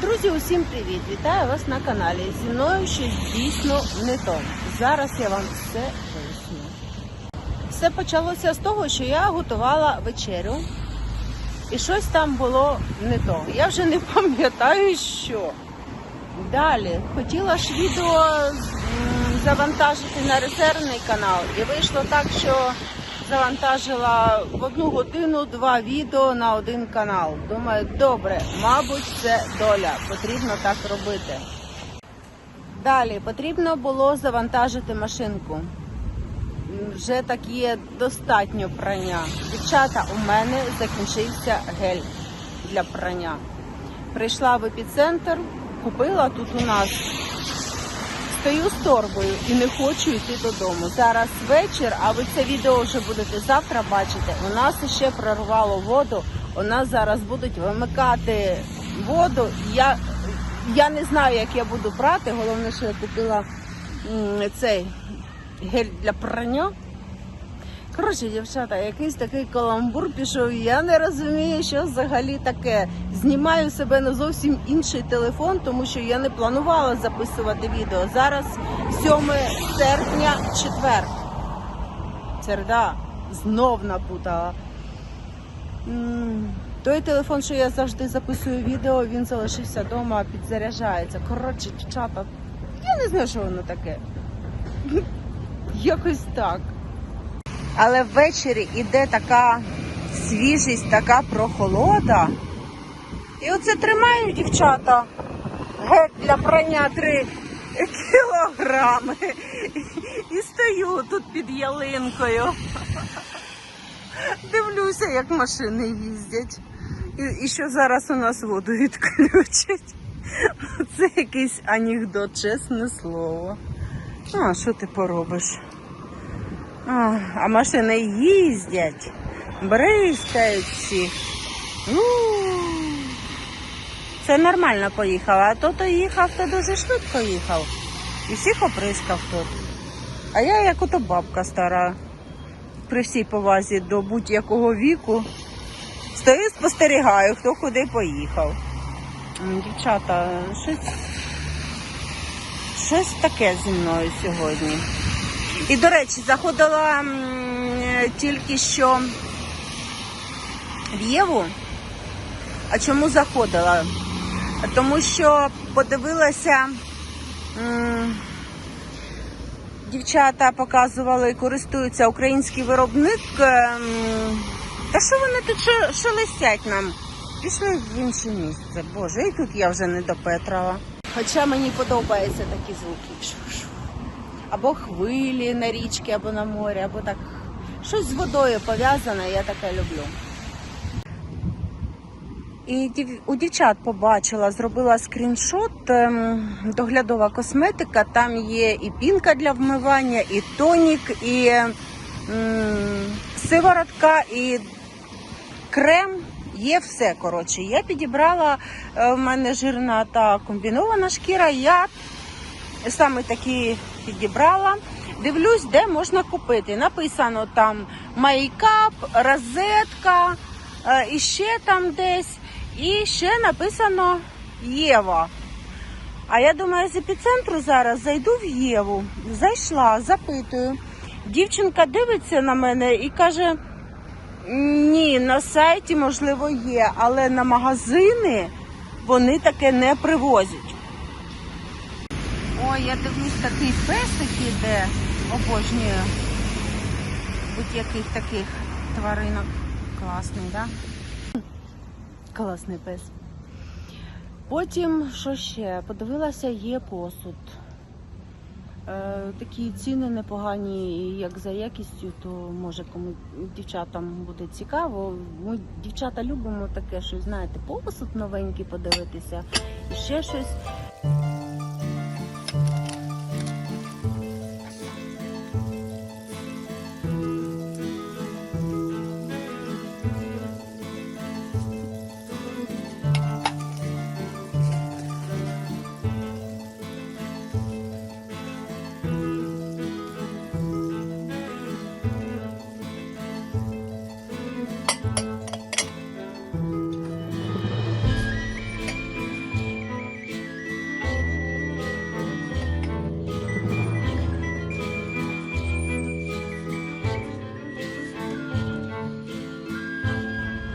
Друзі, усім привіт! Вітаю вас на каналі. Зі мною щось дійсно не то. Зараз я вам все поясню. Все почалося з того, що я готувала вечерю, і щось там було не то. Я вже не пам'ятаю, що. Далі хотіла ж відео завантажити на резервний канал, і вийшло так, що завантажила в одну годину два відео на один канал. Думаю, добре, мабуть, це доля. Потрібно так робити. Далі потрібно було завантажити машинку. Вже так є достатньо прання. Дівчата, у мене закінчився гель для прання. Прийшла в епіцентр, купила тут у нас. Стою з торбою і не хочу йти додому. Зараз вечір, а ви це відео вже будете завтра бачити. У нас ще прорвало воду. У нас зараз будуть вимикати воду. Я, я не знаю, як я буду брати. Головне, що я купила цей гель для прання. Коротше, дівчата, якийсь такий каламбур пішов. Я не розумію, що взагалі таке. Знімаю себе на зовсім інший телефон, тому що я не планувала записувати відео. Зараз 7 серпня, четвер. Середа. Знов напутала. Той телефон, що я завжди записую відео, він залишився вдома, підзаряджається. Коротше, дівчата, я не знаю, що воно таке. Якось так. Але ввечері іде така свіжість, така прохолода. І оце тримаю, дівчата, геть для прання 3 кілограми. І стою тут під ялинкою. Дивлюся, як машини їздять. І, і що зараз у нас воду відключать. Це якийсь анекдот, чесне слово. А, що ти поробиш? А, машини їздять, бризкають всіх. Ну, Це нормально поїхав, а то то їхав, то дуже швидко їхав. І всіх оприскав тут. А я як ото бабка стара, при всій повазі до будь-якого віку. Стою, спостерігаю, хто куди поїхав. Дівчата, щось, щось таке зі мною сьогодні. І, до речі, заходила тільки що в Єву. А чому заходила? Тому що подивилася, дівчата показували, користуються український виробник. ем, Та що вони тут ше- шелестять нам? Пішли в інше місце. Боже, і тут я вже не допетрала. Хоча мені подобаються такі звуки. Або хвилі на річці, або на морі, або так. Щось з водою пов'язане, я таке люблю. І у дівчат побачила, зробила скріншот, ем, доглядова косметика. Там є і пінка для вмивання, і тонік, і м, сиворотка, і крем. Є все коротше. Я підібрала е, в мене жирна та комбінована шкіра. Я саме такі підібрала. Дивлюсь, де можна купити. Написано там майкап, розетка, е, і ще там десь. І ще написано Єва. А я думаю, з епіцентру зараз зайду в Єву. Зайшла, запитую. Дівчинка дивиться на мене і каже: ні, на сайті можливо є, але на магазини вони таке не привозять. Ой, я дивлюсь, такий песик іде. Обожнюю будь-яких таких тваринок. Класний, так? Да? Класний пес. Потім, що ще? Подивилася, є посуд. Е, такі ціни непогані, як за якістю, то може кому дівчатам буде цікаво. Ми дівчата любимо таке щось, знаєте, посуд новенький подивитися. І ще щось.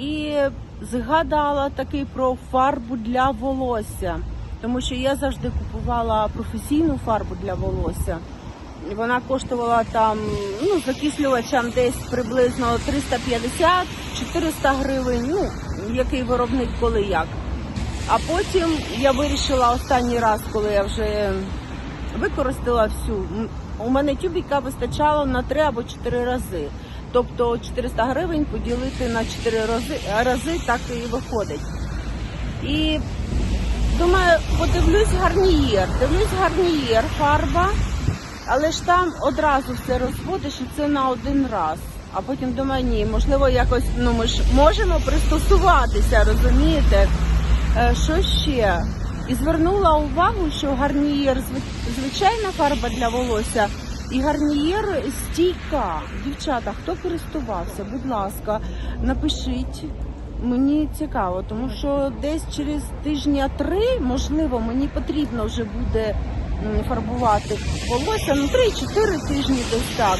І згадала такий про фарбу для волосся, тому що я завжди купувала професійну фарбу для волосся. Вона коштувала там ну, закислювачам десь приблизно 350-400 гривень. Ну, який виробник коли як. А потім я вирішила останній раз, коли я вже використала всю. У мене тюбіка вистачало на 3 або 4 рази. Тобто 400 гривень поділити на 4 рази, рази так і виходить. І думаю, подивлюсь гарнієр. Дивлюсь гарнієр, фарба, але ж там одразу все розводиш і це на один раз. А потім думаю, ні, можливо, якось ну ми ж можемо пристосуватися, розумієте? Е, Що ще? І звернула увагу, що гарнієр звичайна фарба для волосся і гарнієр стійка. Дівчата, хто користувався, будь ласка, напишіть. Мені цікаво, тому що десь через тижня три, можливо, мені потрібно вже буде фарбувати волосся, ну 3-4 тижні десь так.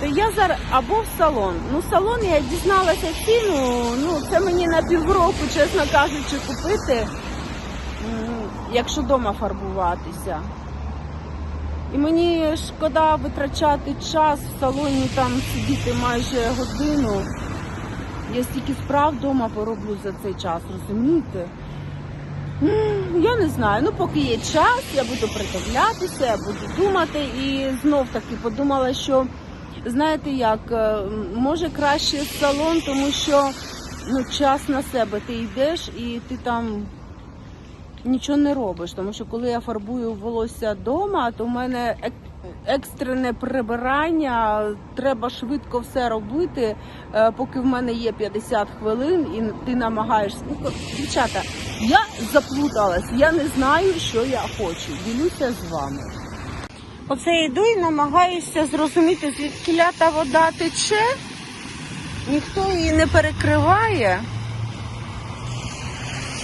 То я зараз або в салон. Ну, салон я дізналася ціну. Ну, це мені на півроку, чесно кажучи, купити, якщо вдома фарбуватися. І мені шкода витрачати час в салоні, там сидіти майже годину. Я стільки справ вдома пороблю за цей час, розумієте? Я не знаю. Ну, поки є час, я буду придивлятися, я буду думати. І знов таки подумала, що знаєте як, е, може краще салон, тому що ну, час на себе ти йдеш і ти там нічого не робиш. Тому що коли я фарбую волосся вдома, то в мене ек- екстрене прибирання, треба швидко все робити, е, поки в мене є 50 хвилин, і ти намагаєшся. Ну, дівчата, я заплуталась, я не знаю, що я хочу. Ділюся з вами. Оце йду і намагаюся зрозуміти, звідки та вода тече. Ніхто її не перекриває.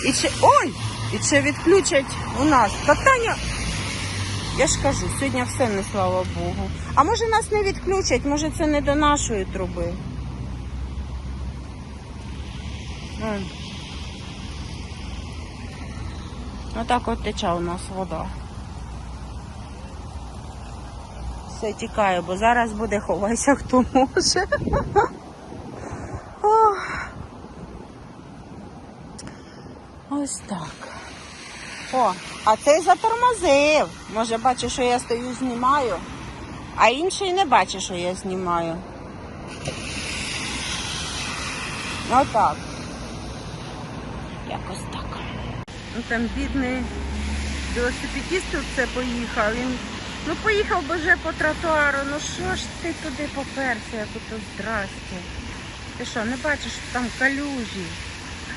І чи. Ой! І чи відключать у нас катання? Я ж кажу, сьогодні все не слава Богу. А може нас не відключать, може це не до нашої труби. Отак от тече у нас вода. Все тікаю, бо зараз буде ховайся, хто може. Ось так. О, а цей затормозив. Може, бачить, що я стою, знімаю, а інший не бачить, що я знімаю. Отак. Якось так. Ну там бідний велосипедист тут це поїхав. Він ну поїхав би вже по тротуару. Ну що ж ти туди поперся, як ото здрасте. Ти що, не бачиш, що там калюжі?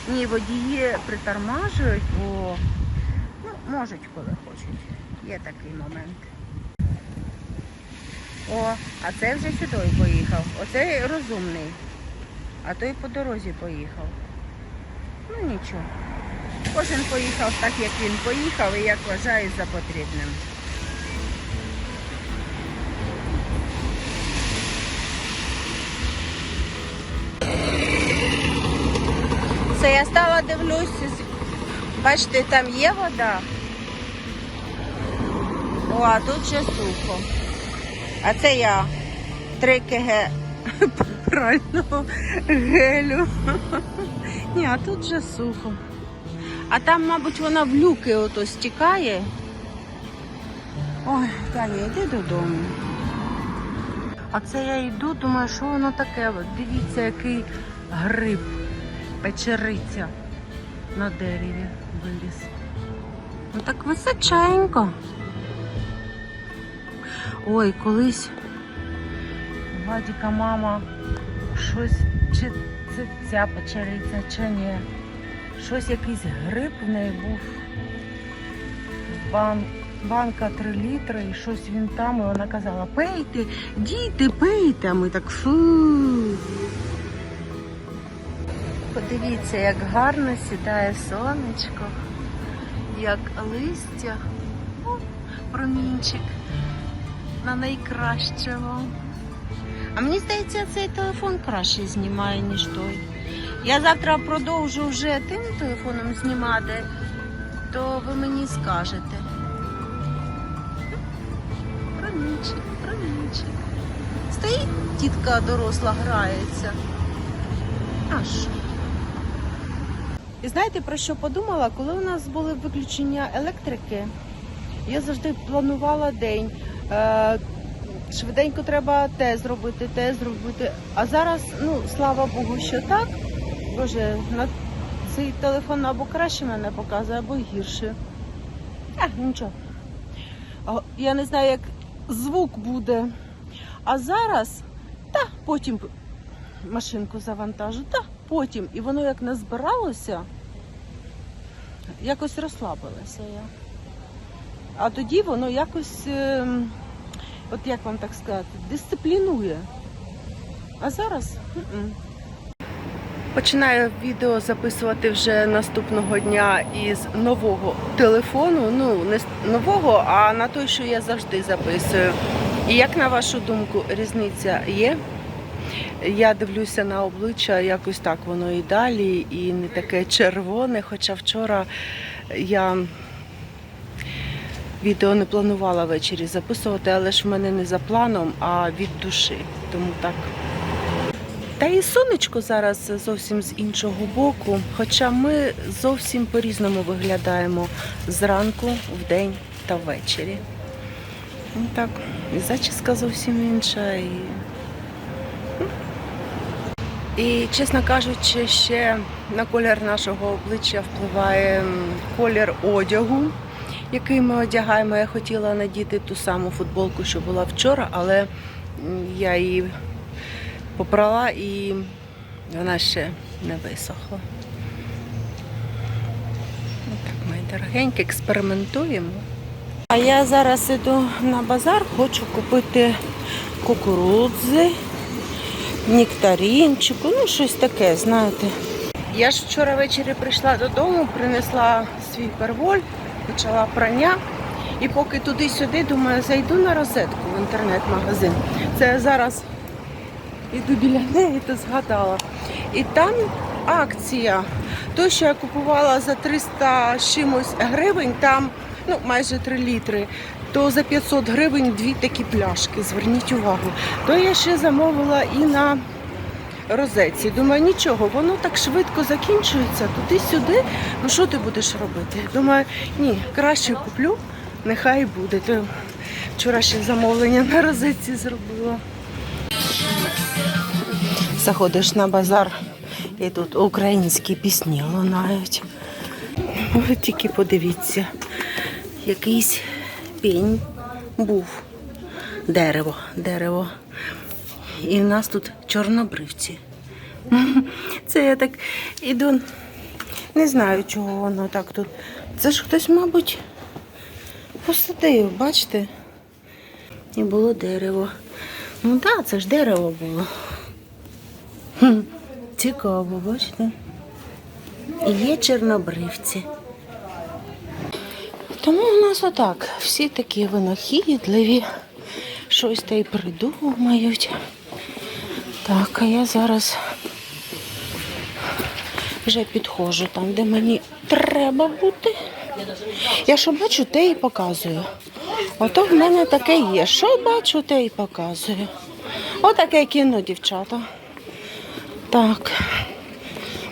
Ні, водії притормажують, бо ну, можуть, коли хочуть. Є такий момент. О, а це вже сюди поїхав. Оцей розумний. А той по дорозі поїхав. Ну нічого. Кожен поїхав так, як він поїхав і як вважає за потрібним. Я стала дивлюсь. Бачите, там є вода. О, а тут ще сухо. А це я 3 кг правильного гелю. Ні, а тут вже сухо. А там, мабуть, вона в люки ото стікає. Ой, Таня, йди додому. А це я йду, думаю, що воно таке. Дивіться, який гриб, печериця на дереві виріс. Ну так височенько. Ой, колись Вадіка мама щось, чи це ця печериця, чи ні. Щось якийсь гриб в неї був. Бан, банка 3 літри, і щось він там, і вона казала, пийте, діти, пийте, а ми так фу. Подивіться, як гарно сідає сонечко, як листя, О, промінчик на найкращого. А мені здається, цей телефон краще знімає, ніж той. Я завтра продовжу вже тим телефоном знімати, то ви мені скажете. Промінчик, промінчик. Стоїть тітка доросла, грається. Аж. І знаєте, про що подумала? Коли у нас були виключення електрики, я завжди планувала день. Е, швиденько треба те зробити, те зробити. А зараз, ну, слава Богу, що так. Боже, на цей телефон або краще мене показує, або гірше. А, нічого. Я не знаю, як звук буде. А зараз, та потім машинку завантажу, та потім. І воно як не збиралося, якось розслабилася я. А тоді воно якось, ем, от як вам так сказати, дисциплінує. А зараз. Починаю відео записувати вже наступного дня із нового телефону. Ну, не з нового, а на той, що я завжди записую. І як на вашу думку, різниця є? Я дивлюся на обличчя, якось так воно і далі, і не таке червоне. Хоча вчора я відео не планувала ввечері записувати, але ж в мене не за планом, а від душі. Тому так. Та і сонечко зараз зовсім з іншого боку, хоча ми зовсім по-різному виглядаємо зранку, вдень та ввечері. Ну так, і зачіска зовсім інша. І... і, чесно кажучи, ще на колір нашого обличчя впливає колір одягу, який ми одягаємо. Я хотіла надіти ту саму футболку, що була вчора, але я її попрала і вона ще не висохла. Так, мої дорогенькі, експериментуємо. А я зараз іду на базар, хочу купити кукурудзи, нектарінчику, ну щось таке, знаєте. Я ж вчора ввечері прийшла додому, принесла свій перволь, почала прання. І поки туди-сюди, думаю, зайду на розетку в інтернет-магазин. Це я зараз іду біля неї, то згадала. І там акція. То, що я купувала за 300 чимось гривень, там ну, майже 3 літри, то за 500 гривень дві такі пляшки. Зверніть увагу. То я ще замовила і на розетці. Думаю, нічого, воно так швидко закінчується, туди-сюди. Ну що ти будеш робити? Думаю, ні, краще куплю, нехай буде. То вчора ще замовлення на розетці зробила. Заходиш на базар і тут українські пісні лунають. Ви тільки подивіться, якийсь пінь був. Дерево, дерево. І в нас тут чорнобривці. Це я так іду. Не знаю, чого воно так тут. Це ж хтось, мабуть, посадив, бачите? І було дерево. Ну так, це ж дерево було. Цікаво, бачите? І є чорнобривці. Тому у нас отак. Всі такі винахідливі, щось та й придумають. Так, а я зараз вже підходжу там, де мені треба бути. Я що бачу, те і показую. Ото в мене таке є. Що бачу, те і показую. Отаке кіно, дівчата. Так.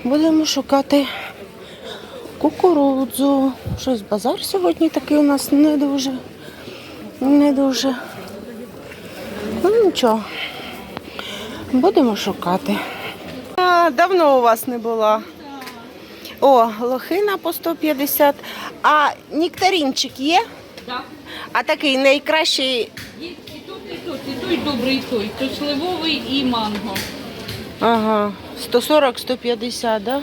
Будемо шукати кукурудзу. Щось базар сьогодні такий у нас не дуже. Не дуже. Ну нічого. Будемо шукати. А, давно у вас не була. О, лохина по 150. А нектаринчик є? Так. А такий найкращий. І тут, і тут, і той добрий, і той. То сливовий і манго. Ага, 140-150, да?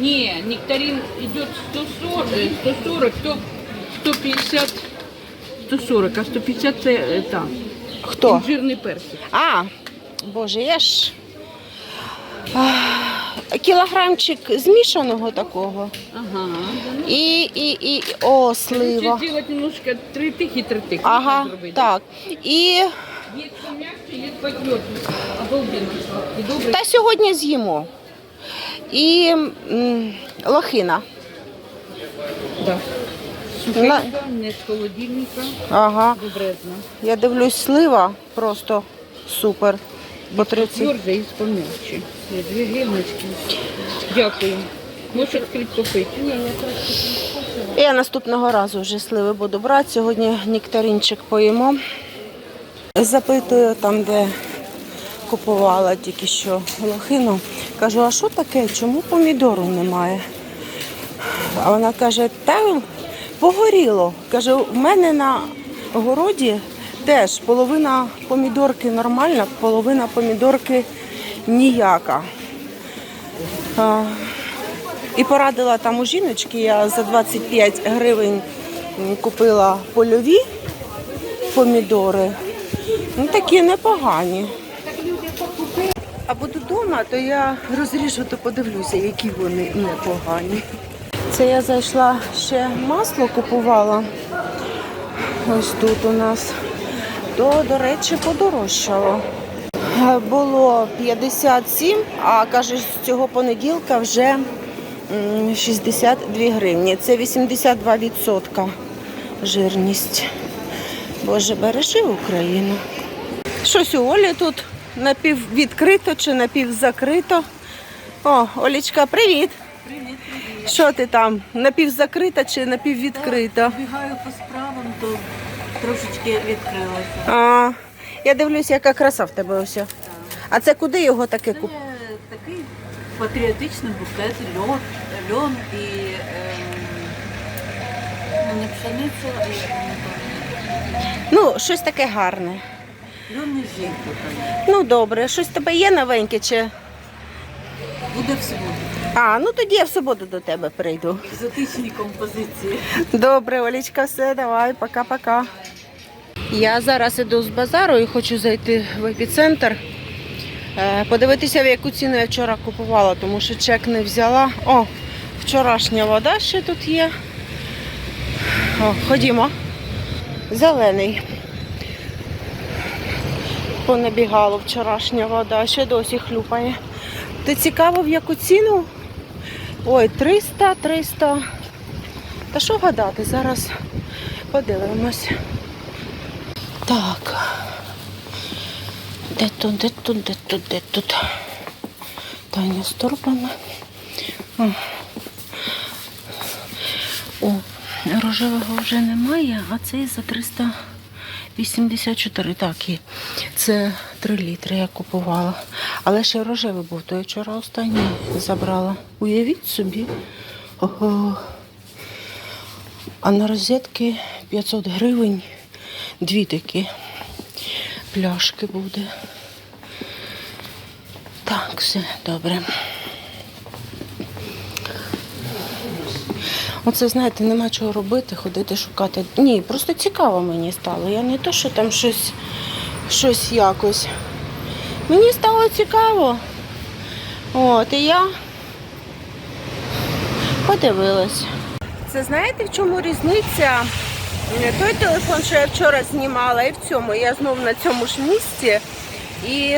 Ні, нектарин йде 140, е, 140, то 150, 140, а 150 це е, та, Хто? жирний персик. А, боже, я ж. Кілограмчик змішаного такого. Ага. І, і, і, о, слива. Короче, зробити немножко три тих і три. Ага, так. І Є пом'якше, є потвердіше. Обалденно. І добре. та сьогодні з'їмо. І лохина. Да. Сухенька, не з холодильника, Ага. добрезна. Я дивлюсь, слива просто супер. По 30. Твердо і помельче. Дві гривночки. Дякую. Можеш відкрити попити? Ні, я трошки Я наступного разу вже сливи буду брати. Сьогодні нектаринчик поїмо. Запитую там, де купувала тільки що лохину. Кажу, а що таке? Чому помідору немає? А вона каже, та погоріло. Каже, у мене на городі теж половина помідорки нормальна, половина помідорки ніяка. А, і порадила там у жіночки, я за 25 гривень купила польові помідори. Ну, такі непогані. А буду вдома, то я розріжу та подивлюся, які вони непогані. Це я зайшла ще масло купувала. Ось тут у нас. То, до речі, подорожчало. Було 57, а каже, з цього понеділка вже 62 гривні. Це 82% жирність. Боже, бережи Україну. Щось у Олі тут напіввідкрито чи напівзакрито. О, Олічка, привіт. Привіт, привіт. Що ти там? Напівзакрита чи напіввідкрита? Бігаю по справам, то трошечки відкрилася. А, я дивлюся, яка краса в тебе ось. А це куди його таке Це такий патріотичний букет, льон, льон і ну, не пшениця? Ну, щось таке гарне. Льон і жінка. Ну добре, щось тебе є новеньке чи. Буде всього. А, ну тоді я в суботу до тебе прийду. Екзотичні композиції. Добре, Олічка, все, давай, пока-пока. Я зараз іду з базару і хочу зайти в епіцентр. е, Подивитися, в яку ціну я вчора купувала, тому що чек не взяла. О, вчорашня вода ще тут є. О, ходімо. Зелений. Понабігало вчорашня вода, ще досі хлюпає. Ти цікаво, в яку ціну? Ой, 300, 300. Та що гадати, зараз подивимось. Так. Де тут, де тут, де тут, де тут? Таня з торбами. О. Рожевого вже немає, а цей за 384. Так, і це 3 літри я купувала. Але ще рожевий був, то я вчора останній забрала. Уявіть собі. Ого. А на розетки 500 гривень дві такі пляшки буде. Так, все добре. Оце, знаєте, нема чого робити, ходити шукати. Ні, просто цікаво мені стало. Я не то, що там щось, щось якось. Мені стало цікаво. От, і я подивилась. Це знаєте, в чому різниця? Той телефон, що я вчора знімала, і в цьому. Я знов на цьому ж місці. І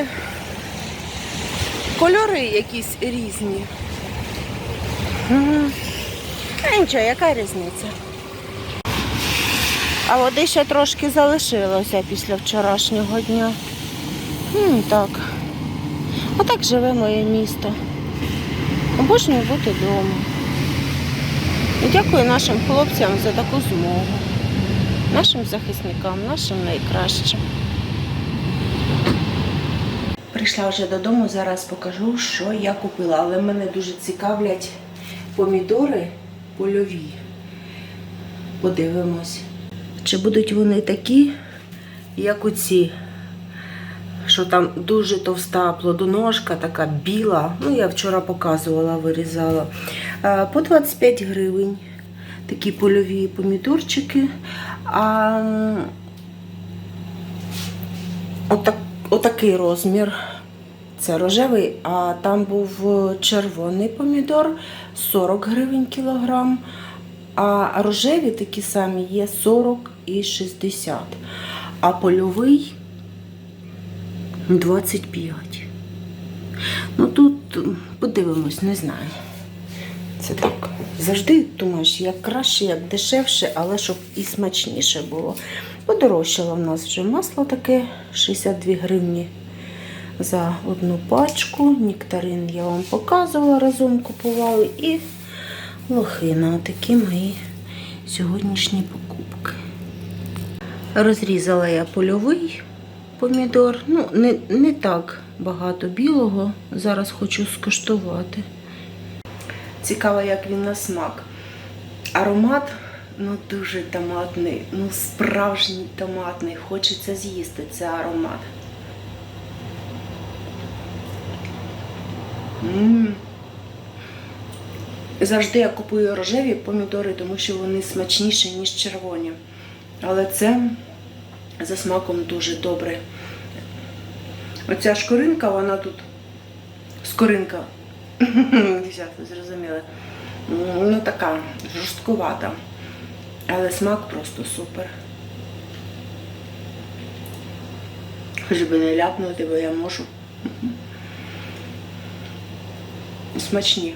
кольори якісь різні. Мгм. А нічого, яка різниця? А води ще трошки залишилося після вчорашнього дня. М, так. Отак живе моє місто. Обожнюю бути вдома. І дякую нашим хлопцям за таку змогу. Нашим захисникам, нашим найкращим. Прийшла вже додому, зараз покажу, що я купила. Але мене дуже цікавлять помідори польові. Подивимось. Чи будуть вони такі, як оці, що там дуже товста плодоножка, така біла. Ну, я вчора показувала, вирізала. Е, По 25 гривень. Такі польові помідорчики. А отак, отакий розмір. Це рожевий, а там був червоний помідор 40 гривень кілограм. А рожеві такі самі є 40 і 60. А польовий 25. Ну тут подивимось, не знаю. Це так. Завжди думаєш, як краще, як дешевше, але щоб і смачніше було. Подорожчало в нас вже масло таке 62 гривні за одну пачку. Нектарин я вам показувала, разом купували. І лохина. Такі мої сьогоднішні покупки. Розрізала я польовий помідор. Ну, не, не так багато білого. Зараз хочу скуштувати. Цікаво, як він на смак. Аромат ну, дуже томатний, ну справжній томатний. Хочеться з'їсти цей аромат. Завжди я купую рожеві помідори, тому що вони смачніші, ніж червоні. Але це за смаком дуже добре. Оця шкоринка, вона тут скоринка. Зрозуміли. Ну, така жорсткувата. Але смак просто супер. Хоч би не ляпнути, бо я можу. Смачні.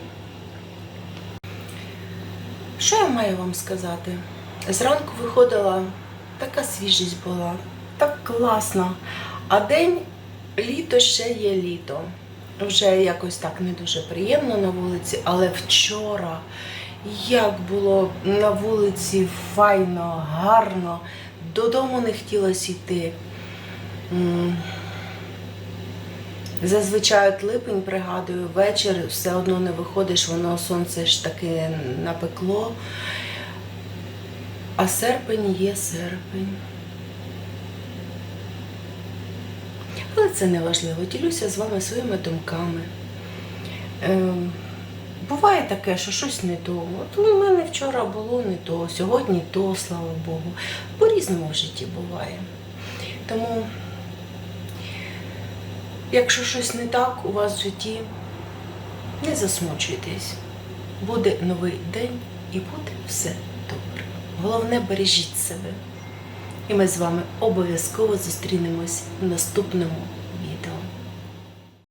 Що я маю вам сказати? Зранку виходила, така свіжість була, так класно. А день літо ще є літо. Вже якось так не дуже приємно на вулиці, але вчора як було на вулиці файно, гарно, додому не хотілося йти. Зазвичай от липень, пригадую, вечір все одно не виходиш, воно сонце ж таки напекло. А серпень є серпень. Але це не важливо. Ділюся з вами своїми думками. Ем, буває таке, що щось не то. От у мене вчора було не то, сьогодні то, слава Богу. По-різному в житті буває. Тому, якщо щось не так у вас в житті, не засмучуйтесь. Буде новий день і буде все добре. Головне, бережіть себе. І ми з вами обов'язково зустрінемось в наступному